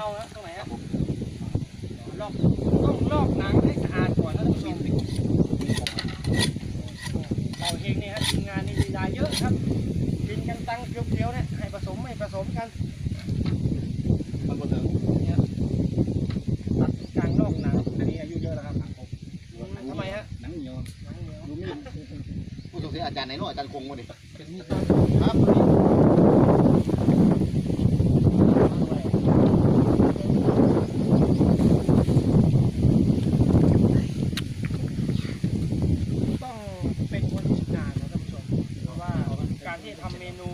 เมาแล้วตรงไหนฮะลอกต้องลอกหนังให้สะอาดก่อนนะท่านผู้ชมเป่าเฮงนี่ฮะทีมงานนี่ลีลาเยอะครับกินกันตั้งเพียวๆเนี่ยให้ผสมไม่ผสมกันมันบ่ถึงเนี่ยตัดกลางลอกหนังอันนี้อายุเยอะแล้วครับทำไมฮะหนังเหนียวหนังเหนียวดูมีดผู้สงสัยอาจารย์ไหนเนาะอาจารย์คงบ่ดิเป็นมีดครับ ต้องเป็นคนที่ชำนาญนะท่านผู้ชมเพราะว่าการที่ทำเมนู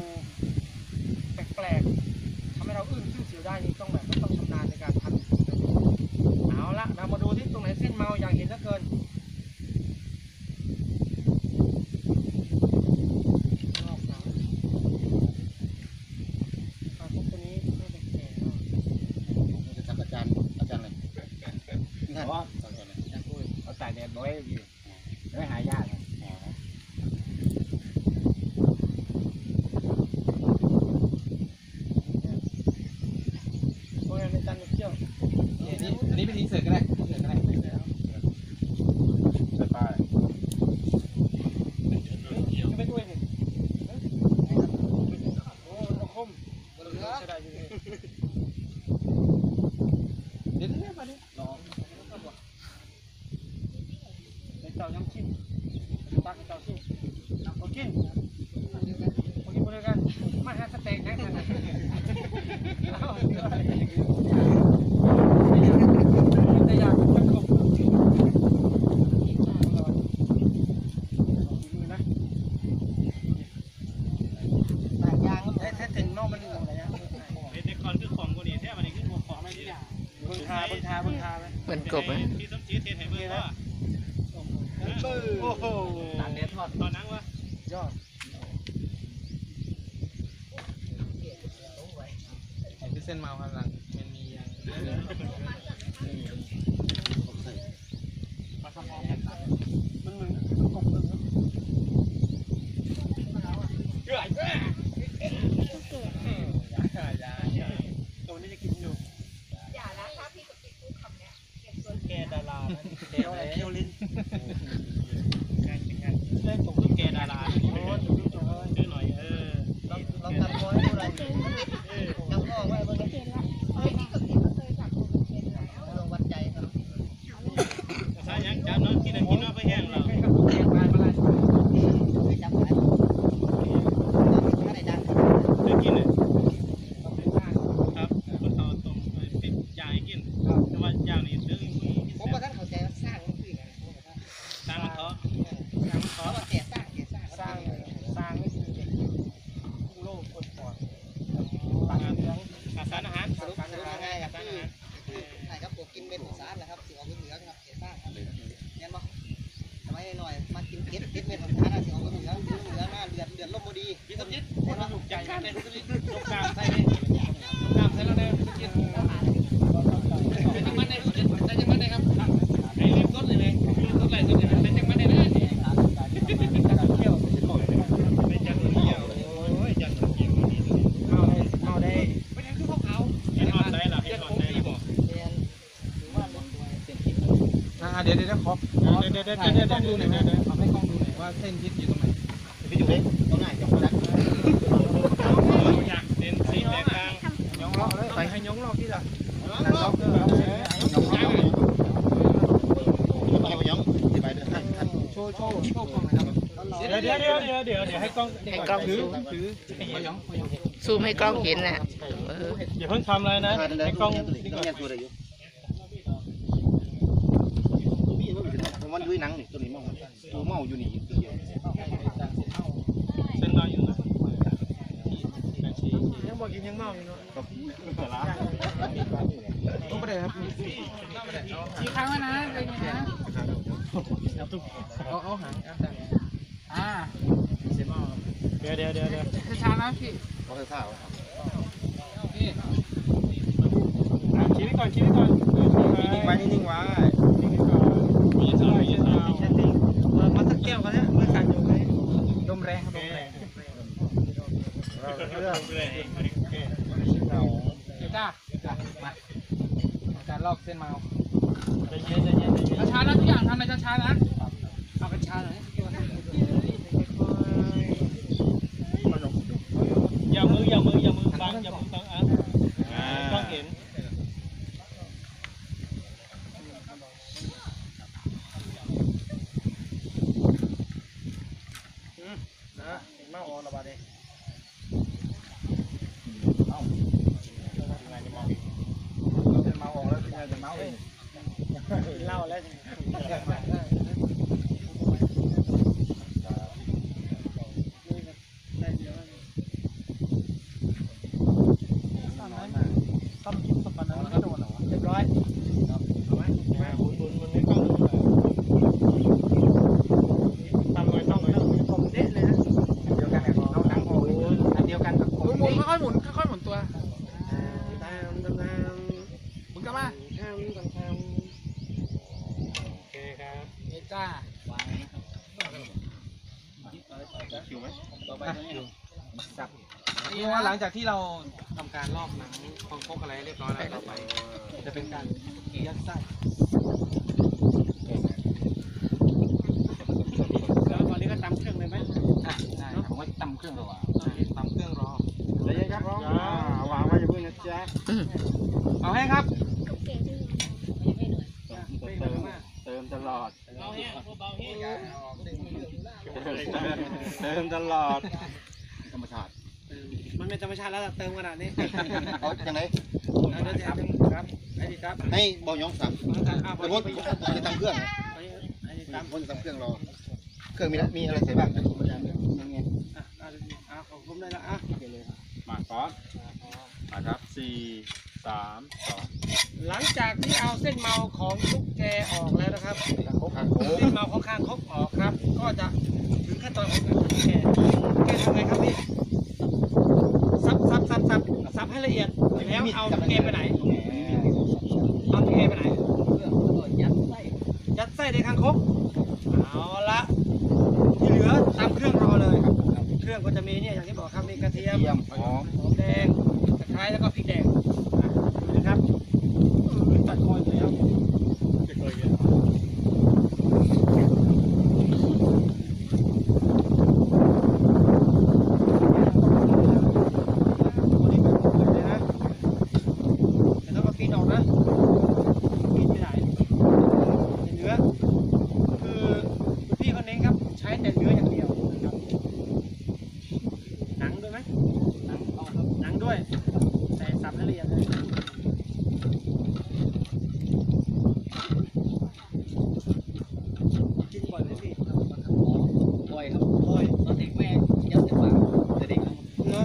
แปลกๆทำให้เรา อึ้งขึ้นเสียวได้นี่ต้องแบบต้องชำนาญในการทำเอาละเรามาดูที่ตรงไหนเส้นเมาอย่ากเห็นเหลือเกินรอบหลังเพวกตัวนี้น่าจะแก่แล้วจะจับอาจารย์อาจารย์อะไรนี่ฮะเอาตากแดดไว้อยู่ไว้หายากนะ เพราะงั้นในจานเที่ยว อันนี้อันนี้เป็นอินเสิร์ตก็ได้อินเสิร์ตก็ได้ ใส่ป้าย จะไปด้วยนี่โอ้นกคมจะได้อยู่นี่ เดี๋ยวเดี๋ยวมาดิ ในเจ้ายังชิมตักให้เจ้าชิมเอากินเอากินบริการมาหาสเต็กนะเอาแต่อยากจะขอบคุณมือนะแต่ยางแท้ถึงนอกมันเหลืองอะไรนะ เป็นในคอนคือของกูนี่แท้มันนี่คือหัวของไม่ได้ เบิ่ง ทาเบิ่งทาเบิ่งทาไหมเหมือนกบไหมที่สมจีเทศให้เบิ่งว่าโอ้โหตากแดดทอดตอนนั้นว่ายอดเป็นเส้นเมาข้างหลังมันมีอย่าง มันเหมือนกบเลยครับเฮ้ยตัวนี้จะกินอยู่ อย่านะถ้าพี่กับพี่พูดคำเนี้ยเก็บส่วน แกดาราเคี้ยวอะไรเคี้ยวลิ้น งานเป็นงาน เล่นตก ตุ๊กแกดารา โอ้ยจุ๊บจุ๊บเลย เด้อหน่อยเออ เราเราทำร้อยเท่าไหร่ทำก็ไว้บนนี้ เฮ้ยพี่กับพี่ก็เคยจับตัวเป็นแล้ว ลงวัดใจครับ ใช่ยังจับน้องกินน่ะกินน้องไปแห้งเรา ให้กับแกงานมาไล่เคยจับหลายถ้าได้ดัง ได้กินน่ะครับคนเขาต้มไปติดยางให้กินแต่ว่าอย่างนี้ซื้อมือ ผมว่าท่านเข้าใจว่าสร้างมันคืออะไร ตามมันเถาะ สร้างว่าแก่สร้างแก่สร้างสร้างสร้างไม่คือเด็กกู้โลกคนก่อนตั้งเรื่อง อาสารอาหาร สรุปง่ายๆครับคือคือไอ้ครับผมกินเป็นสารนะครับสีออกเหลืองครับแก่สร้างครับเห็นปะทำไมหน่อยมากินเก็ดเก็ดเป็นสารนะสีออกเหลืองเหลืองเหลืองหน้าเดือดเดือดลมบดี กินสมจิต เห็นปะ ถูกใจกันเลย ลูกกามใส่เลยลูกกามใส่แล้วเด้อกินเป็นจังมันได้ใส่จังมันได้ครับไอ้เล็บต้นเลยเลยต้นไหลต้นเลยเป็นจังมันได้เลยเที่ยวเป็นจังเที่ยวโอ้ยจังเที่ยวนี่เอาได้เอาได้เป็นยังคือพวกเขาเห็นออนได้หรอเห็นออนได้หรอเรียนหรือว่าลงตัวเส้นคิดอ่าเดี๋ยวเดี๋ยวเดี๋ยวเดี๋ยวเดี๋ยวเดี๋ยวเดี๋ยวให้กล้องดูหน่อยเดี๋ยวเดี๋ยวเอาให้กล้องดูหน่อยว่าเส้นยึดอยู่ตรงไหนพี่อยู่เล็กตรงไหนจังหวัดอย ากเส้นสีแดงกลาง ยองเลาะเลย ไปให้ยงรอบที่ละ นั่นล็อกเกอร์ล็อกเส้น แค่ไปยังที่ไปเดินท่านท่าน โชว์โชว์โชว์กล้องหน่อยครับ เดี๋ยวเดี๋ยวเดี๋ยวเดี๋ยวเดี๋ยวเดี๋ยวให้กล้อง ให้กล้อง ถือ ซูม ถือพยองพยอง ซูมให้กล้องเห็นน่ะเออ อย่าเพิ่งทำอะไรนะ ท่านใด ให้ ก ก ล้ ล้ อ อง ง นี่ก็ตัวใดอยู่พี่ว่ามันยุ้ยหนังนี่ตัวนี้เมาตัวเมาอยู่นี่ตัวเดียว เส้นน้ ยังบอกกินยังเมาอยู่เนาะต้องไปเลยครับกี่ครั้งแล้วนะเป็นไงนะเอาเอาหางเอาแต่อ่าเดี๋ยวเดี๋ยวเดี๋ยวเดี๋ยวช้าๆนะพี่เขาเคยข้าวนี่ชี้ไว้ก่อนชี้ไว้ก่อนนิ่งไว้นิ่งไว้มีสาวมีสาวแค่ติงมาสักแก้วกันเนี่ยมือสั่นอยู่เลยลมแรงครับลมแรง เรื่องเลยเราเดี๋ยวจ้าเการลอกเส้นเมาช้าๆนะทุกอย่างทำอะไรช้าๆนะเอากัญชาหน่อย อย่ามืออย่ามืออย่ามือบังอย่ามือบังอะต้องเห็น นะเห็นมากออระบาดเลย เมาออกแล้วเป็นไงจะเมาเอง เล่าแล้ว ต้องกินสักวันนั้นไม่โดนหรอ เรียบร้อยเอาไหมเอาไหม บุญบุญมันไม่ต้องทำเลยต้องเลย ผมเด็ดเลยนะ เดียวกันเนี่ยเอาทั้งโอ้อันเดียวกันกับ หมุนหมุนค่อยๆหมุนค่อยๆหมุนตัว ตามตามตาม หมุนกลับมา ทำตามทำ โอเคครับ เอจ้า คิวไหมต่อไปคิวจับ นี่ว่าห ลังจากที่เราทำการลอกหนังคองคกอะไรเรียบร้อยแล้วต่อไป จะเป็นการยัดไส้แล้วตอนนี้ก็ตำเครื่องเลยไหมอะได้ครับผมว่าตำเครื่องรอตำเครื่องรอเดี๋ยวยังครับร้องวางไว้อย่าเพิ่งนะจ๊ะเอาให้ครับเก่งที่เติมเติมตลอดเบาแห้งเบาแห้งเติมตลอดธรรมชาติ มันเป็นธรรมชาติแล้วเติมขนาดนี้เอาจังไหนเอาเดี๋ยวจะครับไอ้ดีครับให้เบายองสับอ่าพแต่อผมดีผมจะทำเครื่องไอ้ดีตามผมจะทำเครื่องรอ เครื่องมีมีอะไรใส่บ้างยังไงอะอะอะของผมได้แล้วอะมาก่อนมาครับสี่สามสองหลังจากที่เอาเส้นเมาของตุ๊กแกออกแล้วนะครับ โค้งโค้งเส้นเมาของข้างคกออกครับ ก็จะถึงขั้นตอนของการตุ๊กแกแกทำไงครับพี่ซั บซับซับซับซับให้ละเอียดแล้วเอาตุ๊กแกไปไหนเอาตุ๊กแกไปไหนยัดไส้ในคางคกเอาละที่เหลือตามเครื่องรอเลยเครื่องก็จะมีเนี่ยอย่างที่บอกครับมีกระเทียมเยี่ยมหอมหอมแดงตะไคร้แล้วก็พริกแดงอะดูนะครับอื้อตัดคอยอยู่แล้วตัวนี้แบบเปิดเลยนะแต่ต้องเอาปีนออกนะปีนไปไหนเนื้อคือคุณพี่คนนี้ครับใช้แต่เนื้ออย่างเดียวนะครับหนังด้วยไหม หนังเอาครับหนังด้วยใส่สับให้ละเอียดเลยกินบ่อยไหมพี่ บ่อยครับ บ่อย ตอนเด็กแม่ยัดเส้นปากแต่เด็ก เนื้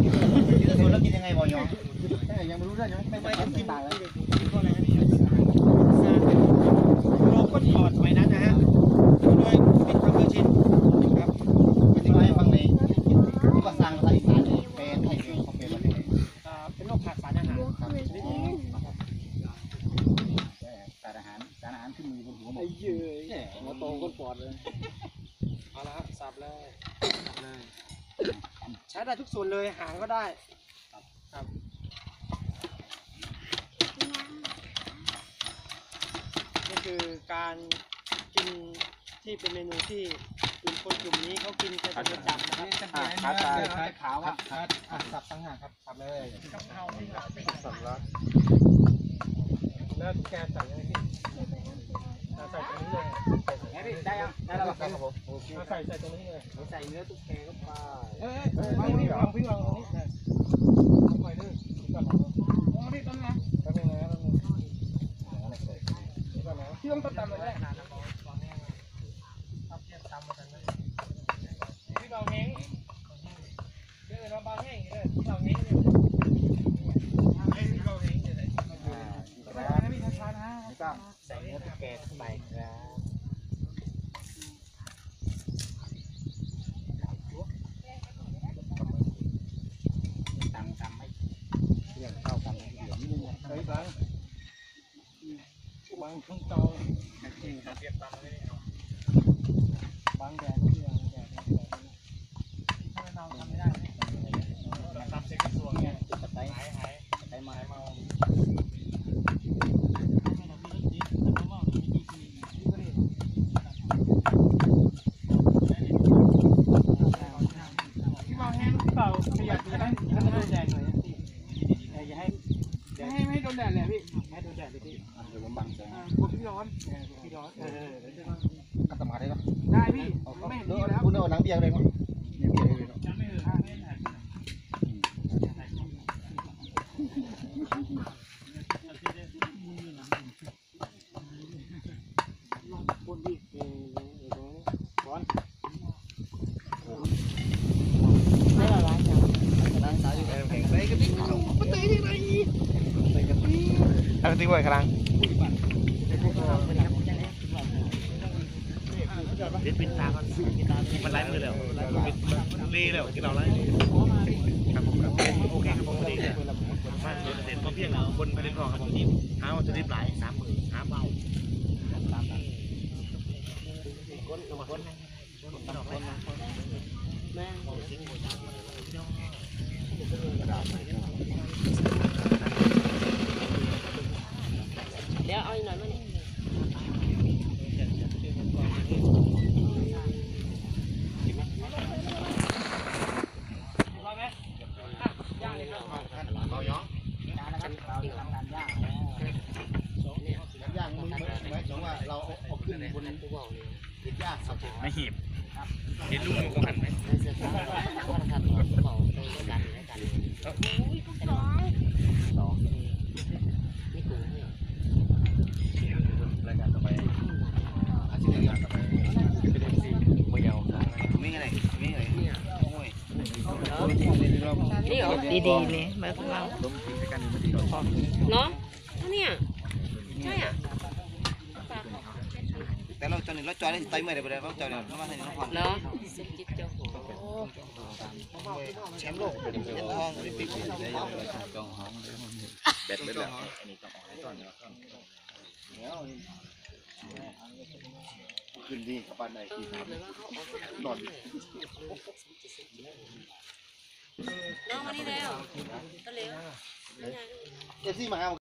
อ กินยังไงเบายองยังไม่รู้เรื่องยังไม่ไม่ไม่ไม่กินตายกินกินพวกอะไรนะพี่ซาก้อนสมัยนั้นนะฮะโดยปิดความเคยชินครับอธิบายให้ฟังเลยที่ก็สร้างภาษาอีสานเปลให้เขาแปลมาเป็นอ่าเป็นโรคขาดสารอาหารชนิดนี้สารอาหารสารอาหารขึ้นมือบนหัวหมไอ้ดเย้ยหัวโตก้นปอดเลยเอาละครับสับเลยใช้ได้ทุกส่วนเลยหางก็ได้ ครับนี่คือการกินที่เป็นเมนูที่กลุ่มคนกลุ่มนี้เขากินกันเป็นประจำนะครับขาตายขาขาวอะสับตั้งหากครับสับเลยกะเพราที่แบบสับแล้วแล้วแกใส่ยังไงพี่ใส่ตรงนี้เลยได้ยังได้แล้วครับผมใส่ใส่ตรงนี้เลยใส่เนื้อตุ๊กแกเข้าไปเอ้ยพี่พี่วางพี่วางตรงนี้เลยค่ อยๆดื้อก่อนอ๋อพี่ต้นนะแป๊บนึงนะแป๊บนึงพี่ต้องตำเลยนะที่เบาเฮงเดี๋ยวเราเบางเลยพี่เบาเฮงเลยพี่เบาเฮงเลยช้าๆนะนี่ก็ใส่เนื้อตุ๊กแกเข้าไปครับตำตำให้เรื่องเข้ากันให้เหลืองนิดนึงนะ เฮ้ยบังางทุ่งตองบังแดดที่บังแดดทำไมเราทำไม่ได้ทำเซ็กซ์สวงไง ตะไคร้ หายหาย ตะไคร้มา หายเมา ต้นแดดเลยพี่ ให้โดนแดดเลยพี่เดี๋ยวผมบังแสง อ่ากลัวพี่ร้อนพี่ร้อนเออกัตมาได้เนาะได้พี่เอาไม่เห็นเดี๋พี่ยวแล้วคุณเอาหนังเบียร์เลยเนาะเบียร์เลยเนาะคนพี่เออร้อนไม่ละลายจ้ะเอาตีไว้กลาง เด็ดปินตาก่อนมันไล่มือแล้วรีแล้วกินเอาไรครับผมครับโอเคครับผมดีเลยมาเด็ดพอเพียงแล้วคนไปเล่นรอครับผมทีมหาวัตถุดิบหลายสามหมื่นหาเบาเดี๋ยวเอาอีกหน่อยมานี่ เอาย้อนย่างมึงหมายถึงว่าเราเอาขึ้นบนติดย่างครับ ไม่หีบเห็นลูกมือของหันไหม รายการต่อไปอาชีพรายการต่อไปไม่ยาวไม่อะไรไม่อะไรโอ้ย นี่เหรอ ดีๆเลยมาของเราเนาะเนี่ยใช่อะแต่เราจอดนี่เราจอดได้ไตเมื่อไรไปเลยเราจอดเนี่ยเรามาให้น้องพรเนาะแชมป์โลกเป็นทองโอลิมปิกแบตไปแล้วขึ้นดีกับบ้านไหนที่นอน น้องมานี่แล้วตะเลียวเอฟซีมาหา